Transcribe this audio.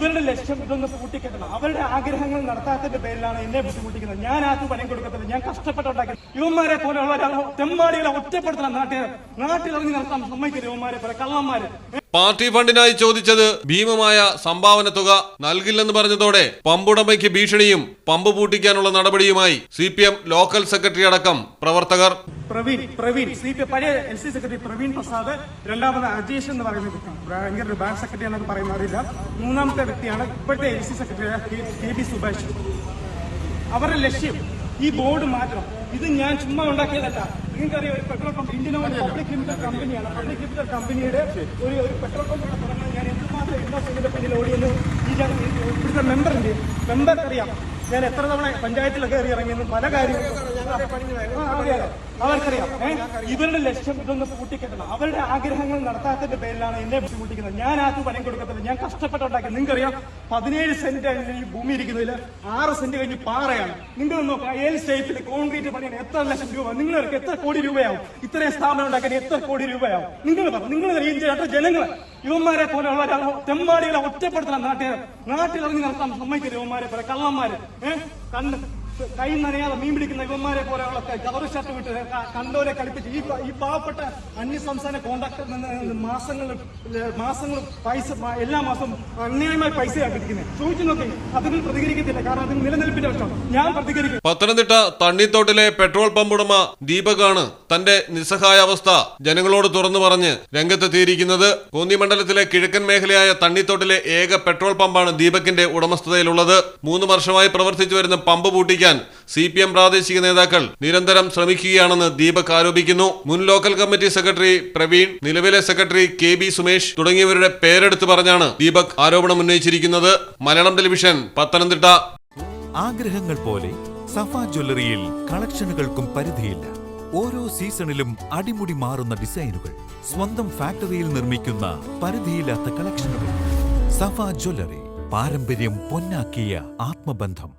ഇവരുടെ ലക്ഷ്യം ഇതൊന്ന് പൂട്ടിക്കെട്ടണം. അവരുടെ ആഗ്രഹങ്ങൾ നടത്താത്തതിന്റെ പേരിലാണ് എന്നെ ബുദ്ധിമുട്ടിക്കുന്നത്. ഞാൻ ആർക്കും പണി കൊടുക്കത്തില്ല. ഞാൻ കഷ്ടപ്പെട്ടുണ്ടാക്കി. യുവന്മാരെ പോലെയുള്ള തെമ്മാടികളെ ഒറ്റപ്പെടുത്തണം. നാട്ടിൽ നാട്ടിൽ നാട്ടിലിറങ്ങി നടത്താൻ സമ്മതിക്കില്ല യുവന്മാരെ പോലെ. കള്ളന്മാര്. പാർട്ടി ഫണ്ടിനായി ചോദിച്ചത് ഭീമമായ സംഭാവന തുക നൽകില്ലെന്ന് പറഞ്ഞതോടെ പമ്പുടമയ്ക്ക് ഭീഷണിയും പമ്പ് പൂട്ടിക്കാനുള്ള നടപടിയുമായി C P M local secretary അടക്കം പ്രവർത്തകർ. പ്രവീൺ പ്രവീൺ സി പി പഴയ L C secretary Praveen Prasad രണ്ടാമത് അജേഷ് എന്ന് പറയുന്ന ഭയങ്കര ഒരു ബാങ്ക് സെക്രട്ടറി എന്നൊക്കെ പറയുന്ന അറിയില്ല. മൂന്നാമത്തെ വ്യക്തിയാണ് ഇപ്പോഴത്തെ L C secretary K B Subhash. അവരുടെ ലക്ഷ്യം ഈ ബോർഡ് മാറ്റണം. ഇത് ഞാൻ ചുമ്മാ ഉണ്ടാക്കിയതല്ല. നിങ്ങൾക്കറിയാം ഒരു petrol pump. Indian Oil public limited കമ്പനിയാണ്. പബ്ലിക് ലിമിറ്റഡ് കമ്പനിയുടെ ഒരു ഒരു പെട്രോൾ പമ്പ് തുടങ്ങാൻ ഞാൻ എന്തുമാത്രം ഇൻവെസ്റ്റ്മെന്റിന്റെ പിന്നിൽ ഓടിയെന്ന് ഈ ഇവിടുത്തെ മെമ്പറിന്റെ മെമ്പർക്ക് അറിയാം. ഞാൻ എത്ര തവണ പഞ്ചായത്തിലൊക്കെ കയറി ഇറങ്ങിയെന്ന് പല കാര്യങ്ങളും. അവർക്കറിയാം? ഇവരുടെ ലക്ഷ്യം ഇതൊന്ന് പൂട്ടിക്കെട്ടണം. അവരുടെ ആഗ്രഹങ്ങൾ നടത്താത്തതിന്റെ പേരിലാണ് എന്നെ ബുദ്ധിമുട്ടിക്കുന്നത്. ഞാൻ ആർക്കും പണി കൊടുക്കത്തില്ല. ഞാൻ കഷ്ടപ്പെട്ടുണ്ടാക്കി. നിങ്ങൾക്കറിയാം പതിനേഴ് സെന്റ് ഈ ഭൂമി ഇരിക്കുന്നതിൽ ആറ് സെന്റ് കഴിഞ്ഞ് പാറയാണ്. നിങ്ങൾ നോക്കുക എൽ സ്റ്റേറ്റിൽ കോൺക്രീറ്റ് പണിയാൻ എത്ര ലക്ഷം രൂപ? നിങ്ങൾക്ക് എത്ര കോടി രൂപയാവും? ഇത്രയും സ്ഥാപനം ഉണ്ടാക്കാൻ എത്ര കോടി രൂപയാവും? നിങ്ങൾ പറഞ്ഞു നിങ്ങൾ ഈ ജനങ്ങൾ യുവന്മാരെ പോലെയുള്ള തെമ്മാടികളെ ഒറ്റപ്പെടുത്തണം നാട്ടിൽ നാട്ടിലിറങ്ങി നടത്താൻ സമ്മതിക്കില്ല യുവന്മാരെ പോലെ കള്ളന്മാര്. ഏഹ് കണ്ണ് കൈ നനയാതെ മീൻ പിടിക്കുന്ന ഇവന്മാരെ പോലെയുള്ള കവർ ഷർട്ട് വിട്ട് കണ്ടോലെ കളിപ്പിച്ച്. ഈ ഈ പാവപ്പെട്ട അന്യ സംസ്ഥാന കോൺട്രാക്ടർ മാസങ്ങൾ മാസങ്ങൾ പൈസ എല്ലാ മാസവും അന്യായമായി പൈസയാണ് പിടിക്കുന്നത് ചോദിച്ചു നോക്കി അതിന് പ്രതികരിക്കത്തില്ല. കാരണം അതിന് നിലനിൽപ്പിന്റെ പ്രശ്നം. ഞാൻ പ്രതികരിക്കും. പത്തനംതിട്ട തണ്ണിത്തോട്ടിലെ പെട്രോൾ പമ്പ് ഉടമ ദീപകാണ് തന്റെ നിസ്സഹായ അവസ്ഥ ജനങ്ങളോട് തുറന്നു പറഞ്ഞ് രംഗത്തെത്തിയിരിക്കുന്നത്. കോന്നി മണ്ഡലത്തിലെ കിഴക്കൻ മേഖലയായ തണ്ണിത്തോട്ടിലെ ഏക പെട്രോൾ പമ്പാണ് ദീപകിന്റെ ഉടമസ്ഥതയിലുള്ളത്. മൂന്ന് വർഷമായി പ്രവർത്തിച്ചു വരുന്ന പമ്പ് പൂട്ടിക്കാൻ സി പി എം പ്രാദേശിക നേതാക്കൾ നിരന്തരം ശ്രമിക്കുകയാണെന്ന് ദീപക് ആരോപിക്കുന്നു. മുൻ ലോക്കൽ കമ്മിറ്റി സെക്രട്ടറി പ്രവീൺ നിലവിലെ സെക്രട്ടറി കെ ബി സുമേഷ് തുടങ്ങിയവരുടെ പേരെടുത്ത് പറഞ്ഞാണ് ദീപക് ആരോപണം ഉന്നയിച്ചിരിക്കുന്നത്. മലയാളം ടെലിവിഷൻ പത്തനംതിട്ട. ആഗ്രഹങ്ങൾ പോലെ സഫ ജ്വല്ലറിയിൽ കളക്ഷനുകൾക്കും പരിധിയില്ല. ഓരോ സീസണിലും അടിമുടി മാറുന്ന ഡിസൈനുകൾ സ്വന്തം ഫാക്ടറിയിൽ നിർമ്മിക്കുന്ന പരിധിയില്ലാത്ത കളക്ഷനുകൾ. സഫ ജ്വല്ലറി പാരമ്പര്യം പൊന്നാക്കിയ ആത്മബന്ധം.